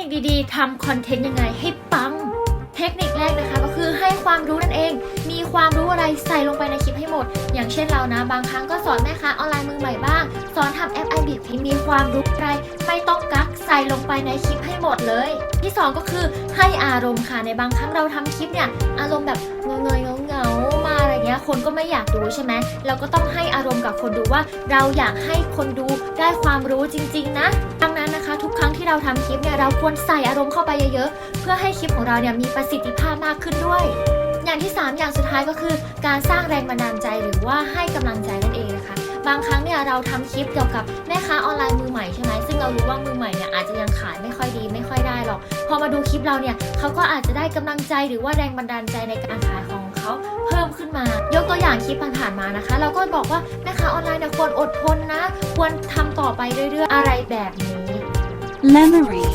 นิคดีๆทำคอนเทนต์ยังไงให้ปัง เทคนิคแรกนะคะก็คือให้ความรู้นั่นเอง มีความรู้อะไรใส่ลงไปในคลิปให้หมด อย่างเช่นเรานะ บางครั้งก็สอนแม่ค้าออนไลน์มือใหม่บ้าง สอนทำแอปไอบิที่มีความรู้อะไรไม่ต้องกักใส่ลงไปในคลิปให้หมดเลย ที่สองก็คือให้อารมณ์ค่ะในบางครั้งเราทำคลิปเนี่ยอารมณ์แบบเงยเงยๆเงามาอะไรเงี้ยคนก็ไม่อยากดูใช่ไหมเราก็ต้องให้อารมณ์กับคนดูว่า เราอยากให้คนดูได้ความรู้จริง ๆ นะดังนั้นนะ เราทำคลิปเนี่ยเราควรใส่อารมณ์เข้าไปเยอะๆ เพื่อให้คลิปของเราเนี่ยมีประสิทธิภาพมากขึ้นด้วย อย่างที่ 3 อย่างสุดท้ายก็คือ การสร้างแรงบันดาลใจหรือว่าให้กำลังใจนั่นเองนะคะบางครั้งเนี่ยเราทำคลิปเกี่ยวกับแม่ค้าออนไลน์มือใหม่ใช่ไหมซึ่งเรารู้ว่ามือใหม่เนี่ยอาจจะยังขายไม่ค่อยดีไม่ค่อยได้หรอก พอมาดูคลิปเราเนี่ยเขาก็อาจจะได้กำลังใจหรือว่าแรงบันดาลใจในการขายของเขาเพิ่มขึ้นมา ยกตัวอย่างคลิปผ่านๆมานะคะ เราก็บอกว่าแม่ค้าออนไลน์เนี่ยควรอดทนนะ ควรทำต่อไปเรื่อยๆ อะไรแบบนี้ Memory